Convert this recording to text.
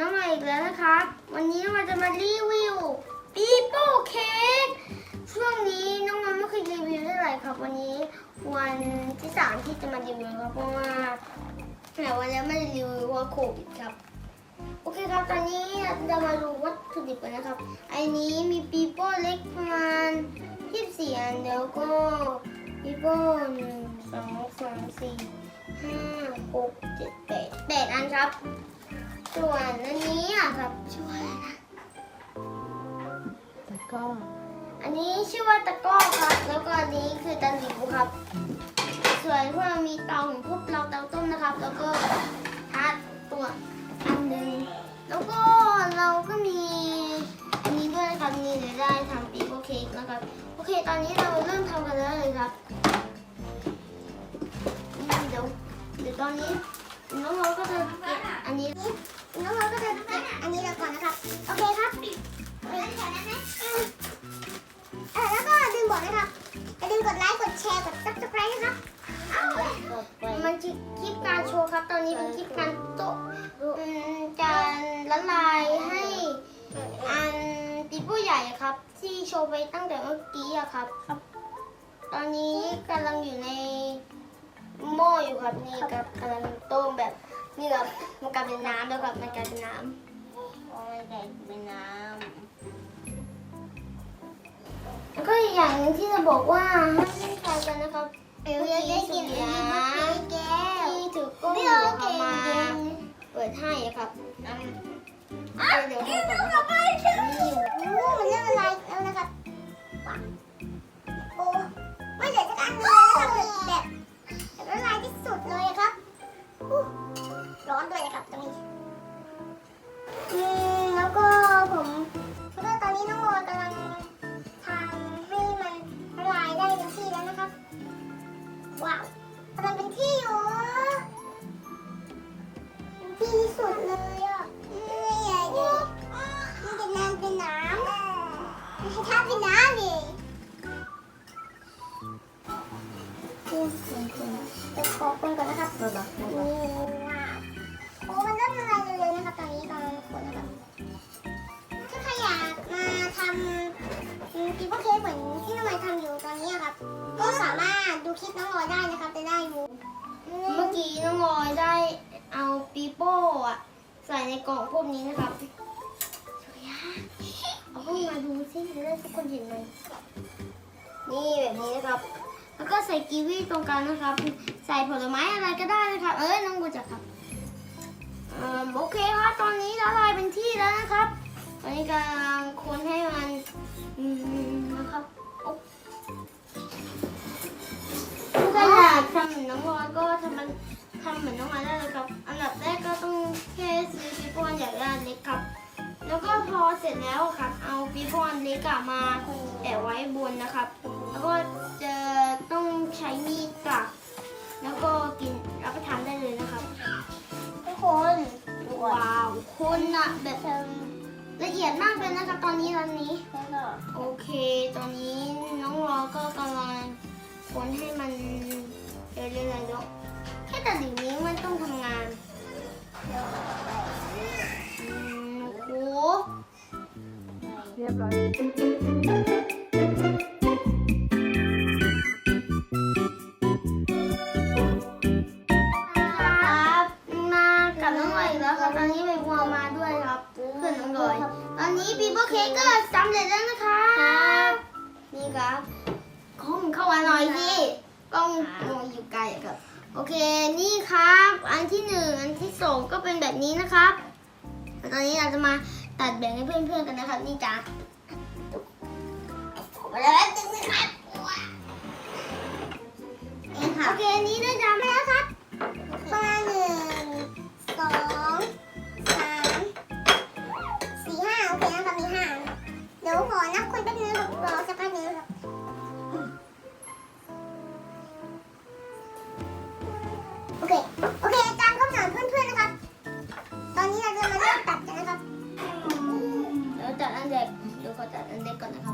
น้องใหม่อีกแล้วนะครับ วันนี้เราจะมารีวิวปีโป้เค้กช่วงนี้น้องๆไม่เคยรีวิวเท่าไหร่ครับ วันนี้วันที่สามที่จะมารีวิวครับเพราะว่าแต่วันนี้ไม่ได้รีวิวเพราะว่าโควิดครับ โอเคครับตอนนี้เราจะมาดูวัตถุดิบกันนะครับ อันนี้มีปีโป้เล็กประมาณ24อันแล้วก็ปีโป้หนึ่งสองสามสี่ห้าหกเจ็ดแปดแปดอันครับ ส่วนอันนี้อะครับชื่อว่าอะไรนะแต่ก็อันนี้ชื่อว่าตะกร้อครับ แล้วก็อันนี้คือตะหลิวครับ ส่วนพวกเรามีเตาของพวกเราเตาต้มนะครับ แล้วก็ทัดตัวอันหนึ่งแล้วก็เราก็มีอันนี้ด้วยนะครับนี่เลยได้ทำปีโป้เค้กนะครับ โอเค ตอนนี้เราเริ่มทำกันแล้วเลยครับอืมเดี๋ยวเดี๋ยวตอนนี้น้ ปการโชว์ครับ ตอนนี้เป็นคลิปการโต๊ะอืมการละลายให้อันปีโป้ใหญ่อะครับ ที่โชว์ไปตั้งแต่เมื่อกี้อะครับ ตอนนี้กำลังอยู่ในหม้ออยู่ครับนี่ครับกำลังต้มแบบนี่ครับมันกลายเป็นน้ำแล้วครับมันกลายเป็นน้ำโอ้ยแต่เป็นน้แล้วก็อีกอย่างหนึงที่จะบอกว่าห้ามเล่นไฟกันนะครับำเอวยังได้กินยาแดให้อะครับอะเดี๋ยวให้ก่อนนะครับนี่โอ้มันเริ่มละลายแล้วนะครับว้าวโอ้ไม่เหลือสักอันเลยนะครับแบบแบบละลายที่สุดเลยอะครับอู้ร้อนด้วยนะครับตรงนี้ำไม่ใช่ท่าเป็นน้ำดิจะขอคนก่อนะครับนี่ว้าวโอ้มันเริ่มละลายเร็วๆนะครับตอนนี้ตอนคนนะครับถ้าใครอยากมาทำกิฟต์เค้กเหมือนที่น้องไม้ทำอยู่ตอนนี้อะครับ ก็สามารถดูคลิปน้องรอยได้นะครับจะได้รู้เมื่อกี้น้องลอยได้เอาปีโป้อะใส่ในกล่องพวกนี้นะครับ เอาเข้ามาดูสิจะได้ทุกคนเห็นไหมนี่แบบนี้นะครับ แล้วก็ใส่กีวีตรงกลางนะครับ ใส่ผลไม้อะไรก็ได้นะครับ เอ้ยน้องกูจักครับออโอเคครับตอนนี้ละลายเป็นที่แล้วนะครับตอนนี้กำลังคนให้มันมนะครับโอ๊ะถ้าอยากทำเหมือนน้องวอนก็ทำมันทำเหมือนน้องวอนได้เลยครับ เสร็จแล้วครับ เอาปีโป้อันเล็กอะมาแปะไว้บนนะครับ แล้วก็จะต้องใช้มีดตักแล้วก็กินรับประทานได้เลยนะครับ ทุกคนว้าวคนอะแบบละเอียดมากเลยนะครับตอนนี้ตอนนี้ โอเค ตอนนี้น้องรอก็กำลังคนให้มันเรื่อยๆแล้วแค่แต่สิ่งนี้มันต้องทำ ครับมากับน้องลอยอีกแล้วครับตอนนี้ไปบัวมาด้วยครับเพื่อนน้องลอยตอนนี้ปีโป้เค้กก็สำเร็จแล้วนะครับนี่ครับกล้องเข้ามาหน่อยสิกล้องโอ้ยอยู่ไกลอะครับ โอเคนี่ครับ อันที่หนึ่งอันที่สองก็เป็นแบบนี้นะครับ ตอนนี้เราจะมาตัดแบ่งให้เพื่อนๆกันนะครับ นี่จ้า โอเค โอเคอาจารย์ก็สอนเพื่อนๆนะครับ ตอนนี้เราจะมาเริ่มตัดกันนะครับ เดี๋วตัดอันเด็กเดี๋ยวขอตัดอันเด็กก่อนนะครับ